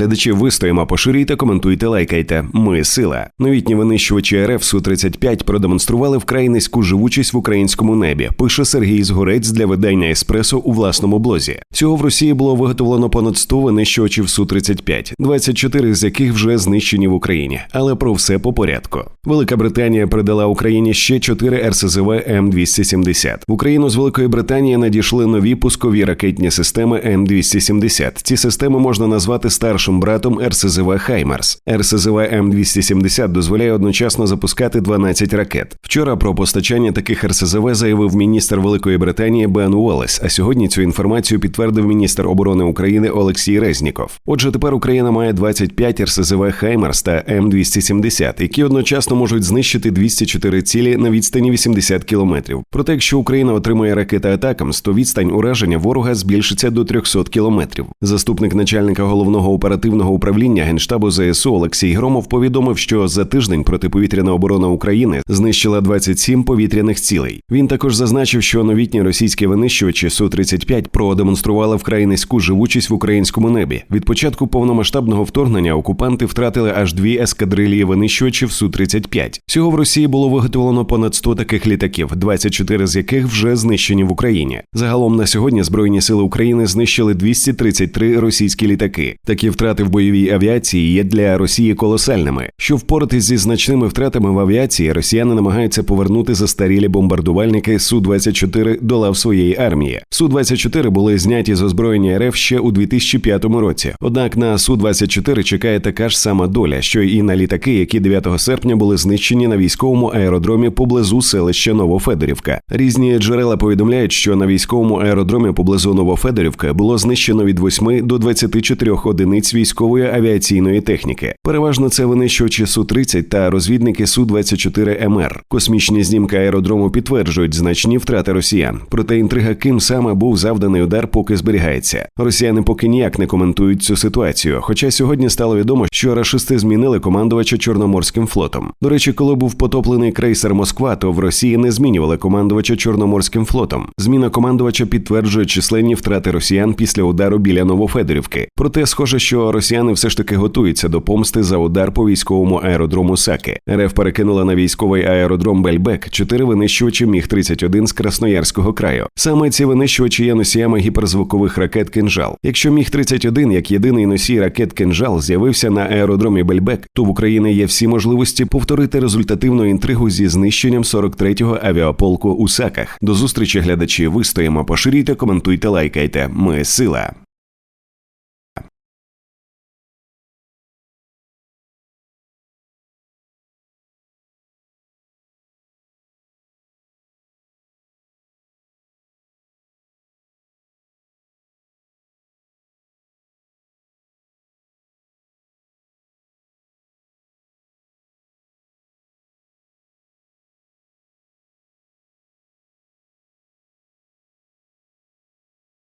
глядачі, вистоїмо, поширюйте, коментуйте, лайкайте. Ми сила. Новітні винищувачі РФ су 35 продемонстрували вкрай низьку живучість в українському небі. Пише Сергій Згорець для видання Еспресо у власному блозі. Всього в Росії було виготовлено понад 100 винищувачів су 35 24 з яких вже знищені в Україні. Але про все по порядку. Велика Британія передала Україні ще 4 РСЗВ М270. В Україну з Великої Британії надійшли нові пускові ракетні системи М270. Ці системи можна назвати старшим братом РСЗВ Хаймерс. РСЗВ М270 дозволяє одночасно запускати 12 ракет. Вчора про постачання таких РСЗВ заявив міністр Великої Британії Бен Уоллес, А сьогодні цю інформацію підтвердив міністр оборони України Олексій Резніков. Отже, тепер Україна має 25 РСЗВ Хаймерс та М270, які одночасно можуть знищити 204 цілі на відстані 80 кілометрів. Проте, якщо Україна отримує ракети Атакамс, то відстань ураження ворога збільшиться до 300 кілометрів. Заступник начальника головного оперативного управління генштабу ЗСУ Олексій Громов повідомив, що за тиждень протиповітряна оборона України знищила 27 повітряних цілей. Він також зазначив, що новітні російські винищувачі су 35 продемонстрували вкрай низьку живучість в українському небі. Від початку повномасштабного вторгнення окупанти втратили аж дві ескадрилії винищувачів су 35 Всього в Росії було виготовлено понад 100 таких літаків, 24 з яких вже знищені в Україні. Загалом на сьогодні збройні сили України знищили 233 російські літаки. Такі втрати в бойовій авіації є для Росії колосальними. Щоб впоратись зі значними втратами в авіації, росіяни намагаються повернути застарілі бомбардувальники су 24 до лав своєї армії. Су 24 були зняті з озброєння РФ ще у 2005 році. Однак на су 24 чекає така ж сама доля, що і на літаки, які 9 серпня були знищені на військовому аеродромі поблизу селища Новофедорівка. Різні джерела повідомляють, що на військовому аеродромі поблизу Новофедорівка було знищено від 8 до 24 одиниць військової авіаційної техніки. Переважно це винищувачі су 30 та розвідники су 24 МР. Космічні знімки аеродрому підтверджують значні втрати росіян. Проте інтрига, ким саме був завданий удар, поки зберігається. Росіяни поки ніяк не коментують цю ситуацію. Хоча сьогодні стало відомо, що рашисти змінили командувача Чорноморським флотом. До речі, коли був потоплений крейсер Москва, то в Росії не змінювали командувача Чорноморським флотом. Зміна командувача підтверджує численні втрати росіян після удару біля Новофедорівки. Проте, схоже, що росіяни все ж таки готуються до помсти за удар по військовому аеродрому Саки. РФ перекинула на військовий аеродром Бельбек чотири винищувачі Міг 31 з Красноярського краю. Саме ці винищувачі є носіями гіперзвукових ракет «Кинжал». Якщо Міг 31 як єдиний носій ракет «Кинжал» з'явився на аеродромі Бельбек, то в Україні є всі можливості повторити результативну інтригу зі знищенням 43-го авіаполку у Саках. До зустрічі глядачі вистоїмо, поширюйте, коментуйте, лайкайте. Ми сила.